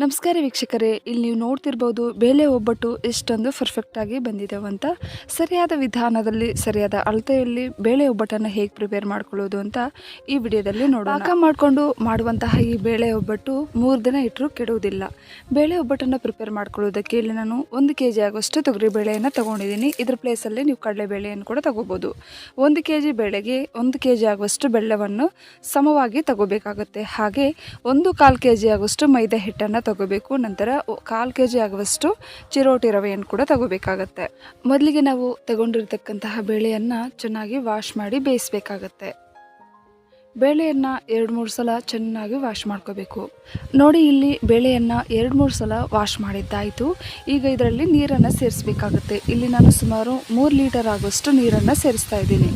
ನಮಸ್ಕಾರ ವೀಕ್ಷಕರೇ, ಇಲ್ಲಿ ನೀವು ನೋಡ್ತಿರ್ಬೋದು ಬೇಳೆ ಒಬ್ಬಟ್ಟು ಎಷ್ಟೊಂದು ಪರ್ಫೆಕ್ಟಾಗಿ ಬಂದಿದೆವು ಅಂತ. ಸರಿಯಾದ ವಿಧಾನದಲ್ಲಿ, ಸರಿಯಾದ ಅಳತೆಯಲ್ಲಿ ಬೇಳೆ ಒಬ್ಬಟ್ಟನ್ನು ಹೇಗೆ ಪ್ರಿಪೇರ್ ಮಾಡ್ಕೊಳ್ಳೋದು ಅಂತ ಈ ವಿಡಿಯೋದಲ್ಲಿ ನೋಡೋಣ. ಪಾಕ ಮಾಡಿಕೊಂಡು ಮಾಡುವಂತಹ ಈ ಬೇಳೆ ಒಬ್ಬಟ್ಟು ಮೂರು ದಿನ ಇಟ್ಟರೂ ಕೆಡುವುದಿಲ್ಲ. ಬೇಳೆ ಒಬ್ಬಟ್ಟನ್ನು ಪ್ರಿಪೇರ್ ಮಾಡ್ಕೊಳ್ಳೋದಕ್ಕೆ ಇಲ್ಲಿ ನಾನು ಒಂದು ಕೆ ಜಿ ಆಗುವಷ್ಟು ತೊಗರಿ ಬೇಳೆಯನ್ನು ತೊಗೊಂಡಿದ್ದೀನಿ. ಇದ್ರ ಪ್ಲೇಸಲ್ಲಿ ನೀವು ಕಡಲೆಬೇಳೆಯನ್ನು ಕೂಡ ತಗೋಬೋದು. ಒಂದು ಕೆ ಜಿ ಬೇಳೆಗೆ ಒಂದು ಕೆ ಜಿ ಆಗುವಷ್ಟು ಬೆಳ್ಳವನ್ನು ಸಮವಾಗಿ ತಗೋಬೇಕಾಗುತ್ತೆ. ಹಾಗೆ ಒಂದು ಕಾಲು ಕೆ ಜಿ ಆಗುವಷ್ಟು ಮೈದಾ ಹಿಟ್ಟನ್ನು ತಗೋಬೇಕು. ನಂತರ ಕಾಲು ಕೆ ಜಿ ಆಗುವಷ್ಟು ಚಿರೋಟಿ ರವೆಯನ್ನು ಕೂಡ ತಗೋಬೇಕಾಗತ್ತೆ. ಮೊದಲಿಗೆ ನಾವು ತಗೊಂಡಿರ್ತಕ್ಕಂತಹ ಬೇಳೆಯನ್ನು ಚೆನ್ನಾಗಿ ವಾಶ್ ಮಾಡಿ ಬೇಯಿಸ್ಬೇಕಾಗತ್ತೆ. ಬೇಳೆಯನ್ನು ಎರಡು ಮೂರು ಸಲ ಚೆನ್ನಾಗಿ ವಾಶ್ ಮಾಡ್ಕೋಬೇಕು. ನೋಡಿ, ಇಲ್ಲಿ ಬೇಳೆಯನ್ನು ಎರಡು ಮೂರು ಸಲ ವಾಶ್ ಮಾಡಿದ್ದಾಯಿತು. ಈಗ ಇದರಲ್ಲಿ ನೀರನ್ನು ಸೇರಿಸ್ಬೇಕಾಗುತ್ತೆ. ಇಲ್ಲಿ ನಾನು ಸುಮಾರು ಮೂರು ಲೀಟರ್ ಆಗುವಷ್ಟು ನೀರನ್ನು ಸೇರಿಸ್ತಾ ಇದ್ದೀನಿ.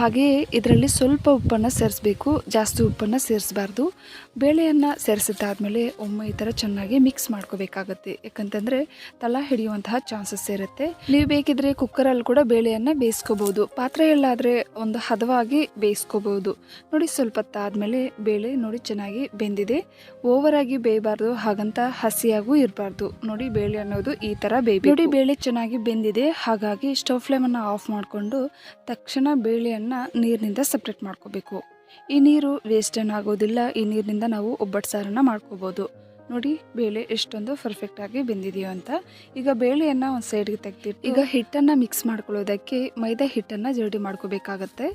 ಹಾಗೆಯೇ ಇದರಲ್ಲಿ ಸ್ವಲ್ಪ ಉಪ್ಪನ್ನು ಸೇರಿಸ್ಬೇಕು. ಜಾಸ್ತಿ ಉಪ್ಪನ್ನು ಸೇರಿಸಬಾರ್ದು. ಬೇಳೆಯನ್ನು ಸೇರಿಸಿದ್ದಾದಮೇಲೆ ಒಮ್ಮೆ ಈ ಥರ ಚೆನ್ನಾಗಿ ಮಿಕ್ಸ್ ಮಾಡ್ಕೋಬೇಕಾಗತ್ತೆ. ಯಾಕಂತಂದರೆ ತಲ ಹಿಡಿಯುವಂತಹ ಚಾನ್ಸಸ್ ಇರುತ್ತೆ. ನೀವು ಬೇಕಿದ್ರೆ ಕುಕ್ಕರಲ್ಲಿ ಕೂಡ ಬೇಳೆಯನ್ನು ಬೇಯಿಸ್ಕೋಬೋದು ಪಾತ್ರೆಯಲ್ಲಾದರೆ ಒಂದು ಹದವಾಗಿ ಬೇಯಿಸ್ಕೋಬೋದು ನೋಡಿ ಸ್ವಲ್ಪ ಹೊತ್ತಾದಮೇಲೆ ಬೇಳೆ ನೋಡಿ ಚೆನ್ನಾಗಿ ಬೆಂದಿದೆ. ಓವರಾಗಿ ಬೇಯಬಾರ್ದು, ಹಾಗಂತ ಹಸಿಯಾಗೂ ಇರಬಾರ್ದು. ನೋಡಿ ಬೇಳೆ ಅನ್ನೋದು ಈ ಥರ ಬೇಯಬೇಕು. ನೋಡಿ, ಬೇಳೆ ಚೆನ್ನಾಗಿ ಬೆಂದಿದೆ. ಹಾಗಾಗಿ ಸ್ಟವ್ ಫ್ಲೇಮನ್ನು ಆಫ್ ಮಾಡಿಕೊಂಡು ತಕ್ಷಣ ಬೇಳೆಯನ್ನು ನೀರಿನಿಂದ ಸಪ್ರೇಟ್ ಮಾಡ್ಕೋಬೇಕು. ಈ ನೀರು ವೇಸ್ಟ್ ಆಗೋದಿಲ್ಲ, ಈ ನೀರಿನಿಂದ ನಾವು ಒಬ್ಬಟ್ಟು ಸಾರನ್ನು ಮಾಡ್ಕೋಬೋದು. ನೋಡಿ, ಬೇಳೆ ಎಷ್ಟೊಂದು ಪರ್ಫೆಕ್ಟ್ ಆಗಿ ಬೆಂದಿದೆಯೋ ಅಂತ. ಈಗ ಬೇಳೆಯನ್ನು ಒಂದು ಸೈಡ್ಗೆ ತೆಗ್ದಿಟ್ಟು, ಈಗ ಹಿಟ್ಟನ್ನು ಮಿಕ್ಸ್ ಮಾಡ್ಕೊಳ್ಳೋದಕ್ಕೆ ಮೈದಾ ಹಿಟ್ಟನ್ನು ಜೋಡಿ ಮಾಡ್ಕೋಬೇಕಾಗತ್ತೆ.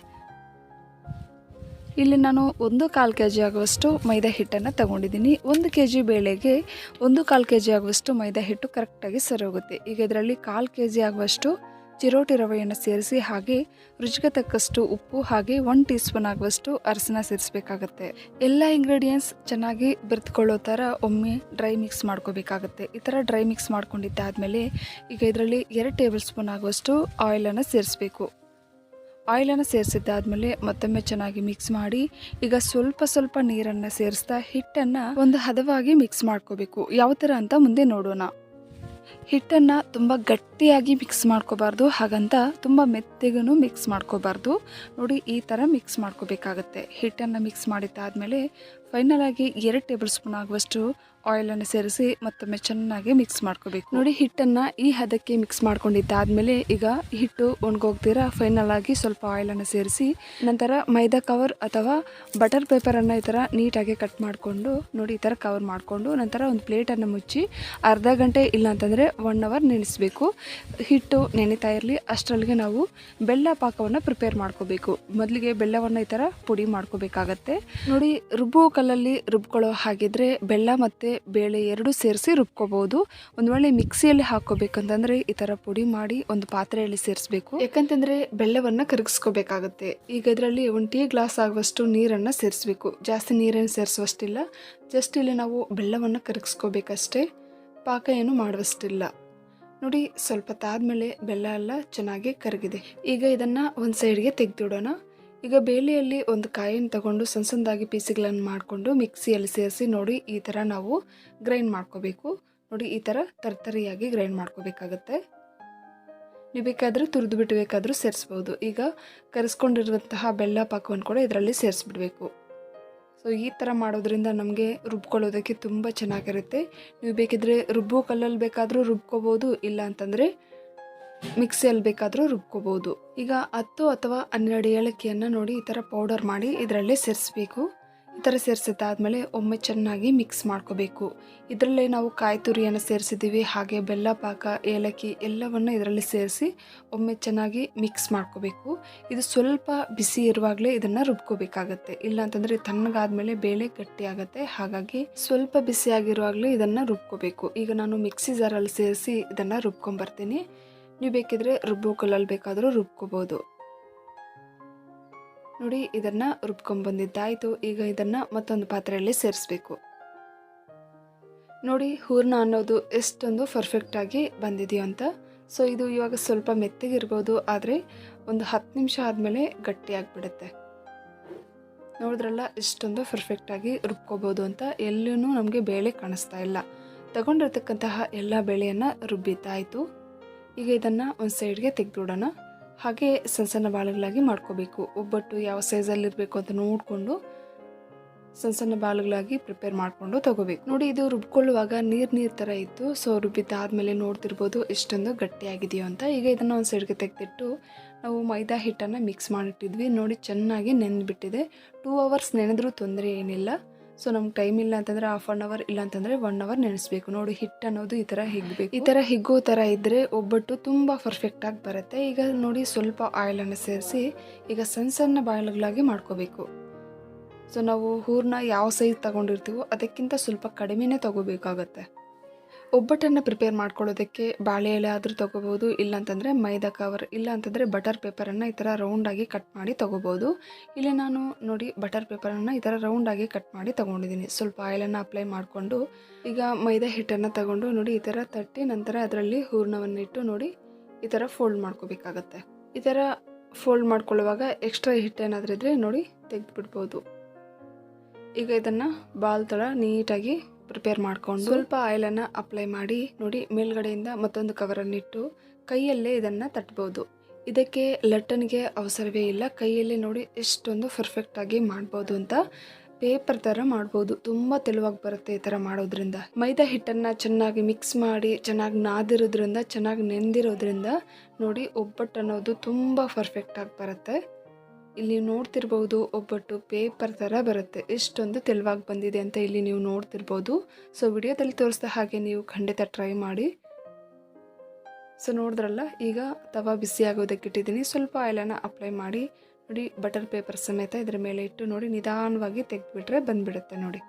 ಇಲ್ಲಿ ನಾನು ಒಂದು ಕಾಲು ಕೆ ಜಿ ಆಗುವಷ್ಟು ಮೈದಾ ಹಿಟ್ಟನ್ನು ತಗೊಂಡಿದ್ದೀನಿ. ಒಂದು ಕೆ ಜಿ ಬೇಳೆಗೆ ಒಂದು ಕಾಲು ಕೆ ಜಿ ಆಗುವಷ್ಟು ಮೈದಾ ಹಿಟ್ಟು ಕರೆಕ್ಟಾಗಿ ಸರಿ ಹೋಗುತ್ತೆ ಈಗ ಇದರಲ್ಲಿ ಕಾಲು ಕೆ ಜಿ ಆಗುವಷ್ಟು ಚಿರೋಟಿ ರವೆಯನ್ನು ಸೇರಿಸಿ ಹಾಗೆ ರುಚಿಗೆ ತಕ್ಕಷ್ಟು ಉಪ್ಪು ಹಾಗೆ ಒನ್ ಟೀ ಸ್ಪೂನ್ ಆಗುವಷ್ಟು ಅರಸನ ಸೇರಿಸಬೇಕಾಗುತ್ತೆ. ಎಲ್ಲ ಇಂಗ್ರೀಡಿಯೆಂಟ್ಸ್ ಚೆನ್ನಾಗಿ ಬೆರೆತ್ಕೊಳ್ಳೋ ಥರ ಒಮ್ಮೆ ಡ್ರೈ ಮಿಕ್ಸ್ ಮಾಡ್ಕೋಬೇಕಾಗುತ್ತೆ. ಈ ಥರ ಡ್ರೈ ಮಿಕ್ಸ್ ಮಾಡ್ಕೊಂಡಿದ್ದಾದಮೇಲೆ ಈಗ ಇದರಲ್ಲಿ ಎರಡು ಟೇಬಲ್ ಸ್ಪೂನ್ ಆಗುವಷ್ಟು ಆಯಿಲನ್ನು ಸೇರಿಸಬೇಕು. ಆಯಿಲನ್ನು ಸೇರಿಸಿದ್ದಾದಮೇಲೆ ಮತ್ತೊಮ್ಮೆ ಚೆನ್ನಾಗಿ ಮಿಕ್ಸ್ ಮಾಡಿ ಈಗ ಸ್ವಲ್ಪ ಸ್ವಲ್ಪ ನೀರನ್ನು ಸೇರಿಸ್ತಾ ಹಿಟ್ಟನ್ನು ಒಂದು ಹದವಾಗಿ ಮಿಕ್ಸ್ ಮಾಡ್ಕೋಬೇಕು. ಯಾವ ಥರ ಅಂತ ಮುಂದೆ ನೋಡೋಣ. ಹಿಟ್ಟನ್ನು ತುಂಬ ಗಟ್ಟಿಯಾಗಿ ಮಿಕ್ಸ್ ಮಾಡ್ಕೋಬಾರ್ದು, ಹಾಗಂತ ತುಂಬ ಮೆತ್ತಗೂ ಮಿಕ್ಸ್ ಮಾಡ್ಕೋಬಾರ್ದು. ನೋಡಿ, ಈ ಥರ ಮಿಕ್ಸ್ ಮಾಡ್ಕೋಬೇಕಾಗತ್ತೆ. ಹಿಟ್ಟನ್ನು ಮಿಕ್ಸ್ ಮಾಡಿದ್ದಾದಮೇಲೆ ಫೈನಲಾಗಿ ಎರಡು ಟೇಬಲ್ ಸ್ಪೂನ್ ಆಗುವಷ್ಟು ಆಯಿಲನ್ನು ಸೇರಿಸಿ ಮತ್ತೊಮ್ಮೆ ಚೆನ್ನಾಗಿ ಮಿಕ್ಸ್ ಮಾಡ್ಕೋಬೇಕು. ನೋಡಿ ಹಿಟ್ಟನ್ನು ಈ ಹದಕ್ಕೆ ಮಿಕ್ಸ್ ಮಾಡ್ಕೊಂಡಿದ್ದಾದ್ಮೇಲೆ ಈಗ ಹಿಟ್ಟು ಒಣಗೋಗ್ತೀರಾ? ಫೈನಲ್ ಆಗಿ ಸ್ವಲ್ಪ ಆಯಿಲನ್ನು ಸೇರಿಸಿ, ನಂತರ ಮೈದಾ ಕವರ್ ಅಥವಾ ಬಟರ್ ಪೇಪರನ್ನು ಈ ಥರ ನೀಟಾಗಿ ಕಟ್ ಮಾಡಿಕೊಂಡು, ನೋಡಿ ಈ ಥರ ಕವರ್ ಮಾಡಿಕೊಂಡು, ನಂತರ ಒಂದು ಪ್ಲೇಟನ್ನು ಮುಚ್ಚಿ ಅರ್ಧ ಗಂಟೆ ಇಲ್ಲ ಅಂತಂದರೆ ಒನ್ ಅವರ್ ನೆನೆಸಬೇಕು. ಹಿಟ್ಟು ನೆನೆತಾ ಇರಲಿ, ಅಷ್ಟರಲ್ಲಿಗೆ ನಾವು ಬೆಲ್ಲ ಪಾಕವನ್ನು ಪ್ರಿಪೇರ್ ಮಾಡ್ಕೋಬೇಕು. ಮೊದಲಿಗೆ ಬೆಲ್ಲವನ್ನು ಈ ಥರ ಪುಡಿ ಮಾಡ್ಕೋಬೇಕಾಗತ್ತೆ. ನೋಡಿ ರುಬ್ಬೋ ಕಲ್ಲಲ್ಲಿ ರುಬ್ಕೊಳ್ಳೋ ಹಾಗಿದ್ರೆ ಬೆಲ್ಲ ಮತ್ತು ಬೇಳೆ ಎರಡು ಸೇರಿಸಿ ರುಬ್ಕೋಬಹುದು ಒಂದು ವೇಳೆ ಮಿಕ್ಸಿಯಲ್ಲಿ ಹಾಕೋಬೇಕಂತಂದ್ರೆ ಈ ಥರ ಪುಡಿ ಮಾಡಿ ಒಂದು ಪಾತ್ರೆಯಲ್ಲಿ ಸೇರಿಸಬೇಕು. ಯಾಕಂತಂದ್ರೆ ಬೆಲ್ಲವನ್ನು ಕರಗಿಸ್ಕೋಬೇಕಾಗುತ್ತೆ. ಈಗ ಇದರಲ್ಲಿ ಒಂದು ಟೀ ಗ್ಲಾಸ್ ಆಗುವಷ್ಟು ನೀರನ್ನು ಸೇರಿಸಬೇಕು. ಜಾಸ್ತಿ ನೀರನ್ನು ಸೇರಿಸುವಷ್ಟಿಲ್ಲ. ಜಸ್ಟ್ ಇಲ್ಲಿ ನಾವು ಬೆಲ್ಲವನ್ನು ಕರಗಿಸ್ಕೋಬೇಕಷ್ಟೇ. ಪಾಕ ಏನು ಮಾಡುವಷ್ಟಿಲ್ಲ. ನೋಡಿ, ಸ್ವಲ್ಪ ತಾದ್ಮೇಲೆ ಬೆಲ್ಲ ಎಲ್ಲ ಚೆನ್ನಾಗಿ ಕರಗಿದೆ. ಈಗ ಇದನ್ನು ಒಂದು ಸೈಡ್ಗೆ ತೆಗೆದಿಡೋಣ. ಈಗ ಬೇಳೆಯಲ್ಲಿ ಒಂದು ಕಾಯಿನ ತಗೊಂಡು ಸಣ್ಣ ಸಣ್ಣದಾಗಿ ಪೀಸ್ಗಳನ್ನು ಮಾಡಿಕೊಂಡು ಮಿಕ್ಸಿಯಲ್ಲಿ ಸೇರಿಸಿ ನೋಡಿ ಈ ಥರ ನಾವು ಗ್ರೈಂಡ್ ಮಾಡ್ಕೋಬೇಕು. ನೋಡಿ ಈ ಥರ ತರ್ತರಿಯಾಗಿ ಗ್ರೈಂಡ್ ಮಾಡ್ಕೋಬೇಕಾಗತ್ತೆ. ನೀವು ಬೇಕಾದರೂ ತುರಿದು ಬಿಟ್ಟು ಬೇಕಾದರೂ ಸೇರಿಸ್ಬೋದು. ಈಗ ಕರೆಸ್ಕೊಂಡಿರುವಂತಹ ಬೆಲ್ಲ ಪಾಕವನ್ನು ಕೂಡ ಇದರಲ್ಲಿ ಸೇರಿಸ್ಬಿಡಬೇಕು. ಸೊ ಈ ಥರ ಮಾಡೋದ್ರಿಂದ ನಮಗೆ ರುಬ್ಕೊಳ್ಳೋದಕ್ಕೆ ತುಂಬ ಚೆನ್ನಾಗಿರುತ್ತೆ. ನೀವು ಬೇಕಿದ್ರೆ ರುಬ್ಬೋ, ಕಲ್ಲಲ್ಲಿ ಬೇಕಾದರೂ ರುಬ್ಕೋಬೋದು, ಇಲ್ಲ ಅಂತಂದರೆ ಮಿಕ್ಸಿಯಲ್ಲಿ ಬೇಕಾದರೂ ರುಬ್ಕೋಬೋದು. ಈಗ ಹತ್ತು ಅಥವಾ ಹನ್ನೆರಡು ಏಲಕ್ಕಿಯನ್ನು ನೋಡಿ ಈ ಥರ ಪೌಡರ್ ಮಾಡಿ ಇದರಲ್ಲೇ ಸೇರಿಸ್ಬೇಕು. ಈ ಥರ ಸೇರಿಸಿದ್ದಾದಮೇಲೆ ಒಮ್ಮೆ ಚೆನ್ನಾಗಿ ಮಿಕ್ಸ್ ಮಾಡ್ಕೋಬೇಕು. ಇದರಲ್ಲೇ ನಾವು ಕಾಯಿ ತುರಿಯನ್ನು ಸೇರಿಸಿದ್ದೀವಿ, ಹಾಗೆ ಬೆಲ್ಲ, ಪಾಕ, ಏಲಕ್ಕಿ ಎಲ್ಲವನ್ನು ಇದರಲ್ಲಿ ಸೇರಿಸಿ ಒಮ್ಮೆ ಚೆನ್ನಾಗಿ ಮಿಕ್ಸ್ ಮಾಡ್ಕೋಬೇಕು. ಇದು ಸ್ವಲ್ಪ ಬಿಸಿ ಇರುವಾಗಲೇ ಇದನ್ನು ರುಬ್ಕೋಬೇಕಾಗತ್ತೆ. ಇಲ್ಲ ಅಂತಂದರೆ ತಣ್ಣಗಾದ್ಮೇಲೆ ಬೇಳೆ ಗಟ್ಟಿ ಆಗುತ್ತೆ ಹಾಗಾಗಿ ಸ್ವಲ್ಪ ಬಿಸಿಯಾಗಿರುವಾಗಲೇ ಇದನ್ನು ರುಬ್ಕೋಬೇಕು. ಈಗ ನಾನು ಮಿಕ್ಸಿ ಜಾರಲ್ಲಿ ಸೇರಿಸಿ ಇದನ್ನು ರುಬ್ಕೊಂಬರ್ತೀನಿ. ನೀವು ಬೇಕಿದ್ರೆ ರುಬ್ಬೋ ಕಲ್ಲಲ್ಲಿ ಬೇಕಾದರೂ ರುಬ್ಕೋಬೋದು. ನೋಡಿ, ಇದನ್ನು ರುಬ್ಕೊಂಬಂದಿದ್ದಾಯಿತು ಈಗ ಇದನ್ನು ಮತ್ತೊಂದು ಪಾತ್ರೆಯಲ್ಲಿ ಸೇರಿಸ್ಬೇಕು. ನೋಡಿ, ಹೂರ್ಣ ಅನ್ನೋದು ಎಷ್ಟೊಂದು ಪರ್ಫೆಕ್ಟಾಗಿ ಬಂದಿದೆಯೋ ಅಂತ. ಸೊ ಇದು ಇವಾಗ ಸ್ವಲ್ಪ ಮೆತ್ತಗಿರ್ಬೋದು, ಆದರೆ ಒಂದು ಹತ್ತು ನಿಮಿಷ ಆದಮೇಲೆ ಗಟ್ಟಿಯಾಗಿಬಿಡುತ್ತೆ ನೋಡಿದ್ರಲ್ಲ, ಎಷ್ಟೊಂದು ಪರ್ಫೆಕ್ಟಾಗಿ ರುಬ್ಕೋಬೋದು ಅಂತ. ಎಲ್ಲೂ ನಮಗೆ ಬೇಳೆ ಕಾಣಿಸ್ತಾ ಇಲ್ಲ. ತಗೊಂಡಿರ್ತಕ್ಕಂತಹ ಎಲ್ಲ ಬೇಳೆಯನ್ನು ರುಬ್ಬಿದ್ದಾಯಿತು. ಈಗ ಇದನ್ನು ಒಂದು ಸೈಡ್ಗೆ ತೆಗೆದುಬಿಡೋಣ. ಹಾಗೆ ಸಣ್ಣ ಸಣ್ಣ ಬಾಳುಗಳಾಗಿ ಮಾಡ್ಕೋಬೇಕು. ಒಬ್ಬಟ್ಟು ಯಾವ ಸೈಜಲ್ಲಿ ಇರಬೇಕು ಅಂತ ನೋಡಿಕೊಂಡು ಸಣ್ಣ ಸಣ್ಣ ಬಾಳುಗಳಾಗಿ ಪ್ರಿಪೇರ್ ಮಾಡಿಕೊಂಡು ತಗೋಬೇಕು. ನೋಡಿ, ಇದು ರುಬ್ಕೊಳ್ಳುವಾಗ ನೀರು ನೀರು ಥರ ಇತ್ತು. ಸೊ ರುಬ್ಬಿದ್ದಾದಮೇಲೆ ನೋಡ್ತಿರ್ಬೋದು ಎಷ್ಟೊಂದು ಗಟ್ಟಿಯಾಗಿದೆಯೋ ಅಂತ. ಈಗ ಇದನ್ನು ಒಂದು ಸೈಡ್ಗೆ ತೆಗೆದಿಟ್ಟು ನಾವು ಮೈದಾ ಹಿಟ್ಟನ್ನು ಮಿಕ್ಸ್ ಮಾಡಿಟ್ಟಿದ್ವಿ. ನೋಡಿ, ಚೆನ್ನಾಗಿ ನೆನೆದ್ಬಿಟ್ಟಿದೆ ಟೂ ಅವರ್ಸ್ ನೆನೆದ್ರೂ ತೊಂದರೆ ಏನಿಲ್ಲ. ಸೊ ನಮ್ಗೆ ಟೈಮ್ ಇಲ್ಲ ಅಂತಂದ್ರೆ ಹಾಫ್ ಅನ್ ಅವರ್ ಇಲ್ಲ ಅಂತಂದ್ರೆ ಒನ್ ಅವರ್ ನೆನೆಸ್ಬೇಕು. ನೋಡಿ ಹಿಟ್ಟು ಅನ್ನೋದು ಈ ಥರ ಹಿಗ್ಬೇಕು. ಈ ಥರ ಹಿಗ್ಗೋ ಥರ ಇದ್ದರೆ ಒಬ್ಬಟ್ಟು ತುಂಬ ಪರ್ಫೆಕ್ಟಾಗಿ ಬರುತ್ತೆ. ಈಗ ನೋಡಿ, ಸ್ವಲ್ಪ ಆಯಿಲನ್ನು ಸೇರಿಸಿ, ಈಗ ಸಣ್ಣ ಸಣ್ಣ ಬಾಯಲ್ಗಳಾಗಿ ಮಾಡ್ಕೋಬೇಕು. ಸೊ ನಾವು ಹೂರನ್ನ ಯಾವ ಸೈಜ್ ತಗೊಂಡಿರ್ತೀವೋ ಅದಕ್ಕಿಂತ ಸ್ವಲ್ಪ ಕಡಿಮೆನೇ ತಗೋಬೇಕಾಗತ್ತೆ. ಒಬ್ಬಟ್ಟನ್ನು ಪ್ರಿಪೇರ್ ಮಾಡ್ಕೊಳ್ಳೋದಕ್ಕೆ ಬಾಳೆ ಎಲೆ ಆದರೂ ತೊಗೋಬೋದು, ಇಲ್ಲಾಂತಂದರೆ ಮೈದಾ ಕವರ್ ಇಲ್ಲ ಅಂತಂದರೆ ಬಟರ್ ಪೇಪರನ್ನು ಈ ಥರ ರೌಂಡಾಗಿ ಕಟ್ ಮಾಡಿ ತೊಗೋಬೋದು. ಇಲ್ಲಿ ನಾನು ನೋಡಿ ಬಟರ್ ಪೇಪರನ್ನು ಈ ಥರ ರೌಂಡಾಗಿ ಕಟ್ ಮಾಡಿ ತೊಗೊಂಡಿದ್ದೀನಿ. ಸ್ವಲ್ಪ ಆಯಿಲನ್ನು ಅಪ್ಲೈ ಮಾಡಿಕೊಂಡು, ಈಗ ಮೈದಾ ಹಿಟ್ಟನ್ನು ತಗೊಂಡು ನೋಡಿ ಈ ಥರ ತಟ್ಟಿ ನಂತರ ಅದರಲ್ಲಿ ಹೂರ್ಣವನ್ನಿಟ್ಟು ನೋಡಿ ಈ ಥರ ಫೋಲ್ಡ್ ಮಾಡ್ಕೋಬೇಕಾಗತ್ತೆ. ಈ ಥರ ಫೋಲ್ಡ್ ಮಾಡ್ಕೊಳ್ಳುವಾಗ ಎಕ್ಸ್ಟ್ರಾ ಹಿಟ್ಟೇನಾದರೂ ಇದ್ದರೆ ನೋಡಿ ತೆಗೆದುಬಿಡ್ಬೋದು. ಈಗ ಇದನ್ನು ಬಾಲ್ ಥರ ನೀಟಾಗಿ ಪ್ರಿಪೇರ್ ಮಾಡಿಕೊಂಡು ಸ್ವಲ್ಪ ಆಯಿಲನ್ನು ಅಪ್ಲೈ ಮಾಡಿ, ನೋಡಿ ಮೇಲ್ಗಡೆಯಿಂದ ಮತ್ತೊಂದು ಕವರನ್ನಿಟ್ಟು ಕೈಯಲ್ಲೇ ಇದನ್ನು ತಟ್ಬೋದು. ಇದಕ್ಕೆ ಲಟ್ಟನ್ಗೆ ಅವಸರವೇ ಇಲ್ಲ. ಕೈಯಲ್ಲಿ ನೋಡಿ ಎಷ್ಟೊಂದು ಪರ್ಫೆಕ್ಟಾಗಿ ಮಾಡ್ಬೋದು ಅಂತ ಪೇಪರ್ ಥರ ಮಾಡ್ಬೋದು. ತುಂಬ ತೆಳುವಾಗಿ ಬರುತ್ತೆ ಈ ಥರ ಮಾಡೋದ್ರಿಂದ. ಮೈದಾ ಹಿಟ್ಟನ್ನು ಚೆನ್ನಾಗಿ ಮಿಕ್ಸ್ ಮಾಡಿ, ಚೆನ್ನಾಗಿ ನಾದಿರೋದ್ರಿಂದ, ಚೆನ್ನಾಗಿ ನೆಂದಿರೋದ್ರಿಂದ ನೋಡಿ ಒಬ್ಬಟ್ಟು ಅನ್ನೋದು ತುಂಬ ಪರ್ಫೆಕ್ಟಾಗಿ ಬರುತ್ತೆ. ಇಲ್ಲಿ ನೋಡ್ತಿರ್ಬೋದು ಒಬ್ಬಟ್ಟು ಪೇಪರ್ ಥರ ಬರುತ್ತೆ. ಎಷ್ಟೊಂದು ತೆಳುವಾಗಿ ಬಂದಿದೆ ಅಂತ ಇಲ್ಲಿ ನೀವು ನೋಡ್ತಿರ್ಬೋದು. ಸೊ ವಿಡಿಯೋದಲ್ಲಿ ತೋರಿಸಿದ ಹಾಗೆ ನೀವು ಖಂಡಿತ ಟ್ರೈ ಮಾಡಿ. ಸೊ ನೋಡಿದ್ರಲ್ಲ, ಈಗ ತವಾ ಬಿಸಿ ಆಗೋದಕ್ಕೆ ಇಟ್ಟಿದ್ದೀನಿ. ಸ್ವಲ್ಪ ಆಯಿಲನ್ನು ಅಪ್ಲೈ ಮಾಡಿ. ನೋಡಿ ಬಟರ್ ಪೇಪರ್ ಸಮೇತ ಇದರ ಮೇಲೆ ಇಟ್ಟು ನೋಡಿ, ನಿಧಾನವಾಗಿ ತೆಗೆದುಬಿಟ್ರೆ ಬಂದುಬಿಡುತ್ತೆ ನೋಡಿ.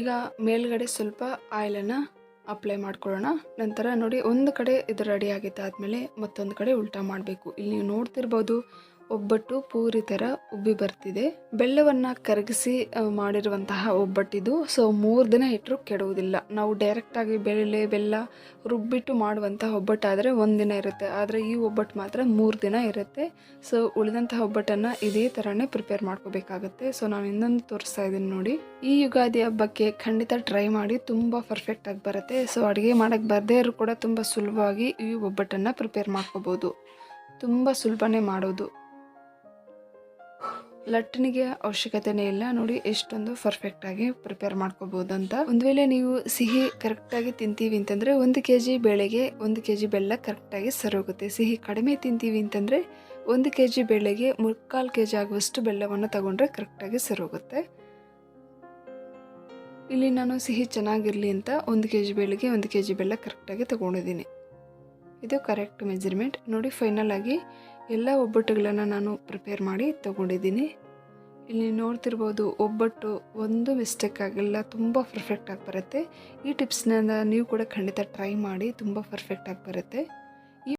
ಈಗ ಮೇಲ್ಗಡೆ ಸ್ವಲ್ಪ ಆಯಿಲನ್ನು ಅಪ್ಲೈ ಮಾಡ್ಕೊಳ್ಳೋಣ. ನಂತರ ನೋಡಿ ಒಂದು ಕಡೆ ಇದು ರೆಡಿ ಆಗಿದ್ದಾದಮೇಲೆ ಮತ್ತೊಂದು ಕಡೆ ಉಲ್ಟಾ ಮಾಡಬೇಕು. ಇಲ್ಲಿ ನೀವು ನೋಡ್ತಿರ್ಬೋದು ಒಬ್ಬಟ್ಟು ಪೂರಿ ಥರ ಉಬ್ಬಿ ಬರ್ತಿದೆ. ಬೆಲ್ಲವನ್ನು ಕರಗಿಸಿ ಮಾಡಿರುವಂತಹ ಒಬ್ಬಟ್ಟಿದು. ಸೊ ಮೂರು ದಿನ ಇಟ್ಟರು ಕೆಡುವುದಿಲ್ಲ. ನಾವು ಡೈರೆಕ್ಟಾಗಿ ಬೆಳೆ ಬೆಲ್ಲ ರುಬ್ಬಿಟ್ಟು ಮಾಡುವಂತಹ ಒಬ್ಬಟ್ಟಾದರೆ ಒಂದು ದಿನ ಇರುತ್ತೆ. ಆದರೆ ಈ ಒಬ್ಬಟ್ಟು ಮಾತ್ರ ಮೂರು ದಿನ ಇರುತ್ತೆ. ಸೊ ಉಳಿದಂತಹ ಒಬ್ಬಟ್ಟನ್ನು ಇದೇ ಥರನೇ ಪ್ರಿಪೇರ್ ಮಾಡ್ಕೋಬೇಕಾಗುತ್ತೆ. ಸೊ ನಾನು ಇನ್ನೊಂದು ತೋರಿಸ್ತಾ ಇದ್ದೀನಿ ನೋಡಿ. ಈ ಯುಗಾದಿ ಹಬ್ಬಕ್ಕೆ ಖಂಡಿತ ಟ್ರೈ ಮಾಡಿ ತುಂಬ ಪರ್ಫೆಕ್ಟಾಗಿ ಬರುತ್ತೆ. ಸೊ ಅಡುಗೆ ಮಾಡೋಕ್ಕೆ ಬರದೇ ಇರೋ ಕೂಡ ತುಂಬ ಸುಲಭವಾಗಿ ಈ ಒಬ್ಬಟ್ಟನ್ನು ಪ್ರಿಪೇರ್ ಮಾಡ್ಕೋಬೋದು. ತುಂಬ ಸುಲಭನೇ ಮಾಡೋದು. ಲಟ್ಟಣಿಗೆ ಅವಶ್ಯಕತೆನೇ ಇಲ್ಲ. ನೋಡಿ, ಎಷ್ಟೊಂದು ಪರ್ಫೆಕ್ಟಾಗಿ ಪ್ರಿಪೇರ್ ಮಾಡ್ಕೋಬೋದು ಅಂತ ಒಂದು ವೇಳೆ ನೀವು ಸಿಹಿ ಕರೆಕ್ಟಾಗಿ ತಿಂತೀವಿ ಅಂತಂದರೆ ಒಂದು ಕೆ ಜಿ ಬೇಳೆಗೆ ಒಂದು ಕೆ ಜಿ ಬೆಲ್ಲ ಕರೆಕ್ಟಾಗಿ ಸರೋಗುತ್ತೆ ಸಿಹಿ ಕಡಿಮೆ ತಿಂತೀವಿ ಅಂತಂದರೆ ಒಂದು ಕೆ ಜಿ ಬೇಳೆಗೆ ಮುಕ್ಕಾಲು ಕೆ ಜಿ ಆಗುವಷ್ಟು ಬೆಲ್ಲವನ್ನು ತಗೊಂಡ್ರೆ ಕರೆಕ್ಟಾಗಿ ಸರೋಗುತ್ತೆ ಇಲ್ಲಿ ನಾನು ಸಿಹಿ ಚೆನ್ನಾಗಿರಲಿ ಅಂತ ಒಂದು ಕೆ ಜಿ ಬೇಳೆಗೆ ಒಂದು ಕೆ ಜಿ ಬೆಲ್ಲ ಕರೆಕ್ಟಾಗಿ ತಗೊಂಡಿದ್ದೀನಿ. ಇದು ಕರೆಕ್ಟ್ ಮೆಜರ್ಮೆಂಟ್ ನೋಡಿ ಫೈನಲ್ ಆಗಿ ಎಲ್ಲ ಒಬ್ಬಟ್ಟುಗಳನ್ನು ನಾನು ಪ್ರಿಪೇರ್ ಮಾಡಿ ತೊಗೊಂಡಿದ್ದೀನಿ. ಇಲ್ಲಿ ನೋಡ್ತಿರ್ಬೋದು ಒಬ್ಬಟ್ಟು ಒಂದು ಮಿಸ್ಟೇಕ್ ಆಗಿಲ್ಲ ತುಂಬ ಪರ್ಫೆಕ್ಟಾಗಿ ಬರುತ್ತೆ. ಈ ಟಿಪ್ಸ್ನ ನೀವು ಕೂಡ ಖಂಡಿತ ಟ್ರೈ ಮಾಡಿ, ತುಂಬ ಪರ್ಫೆಕ್ಟಾಗಿ ಬರುತ್ತೆ.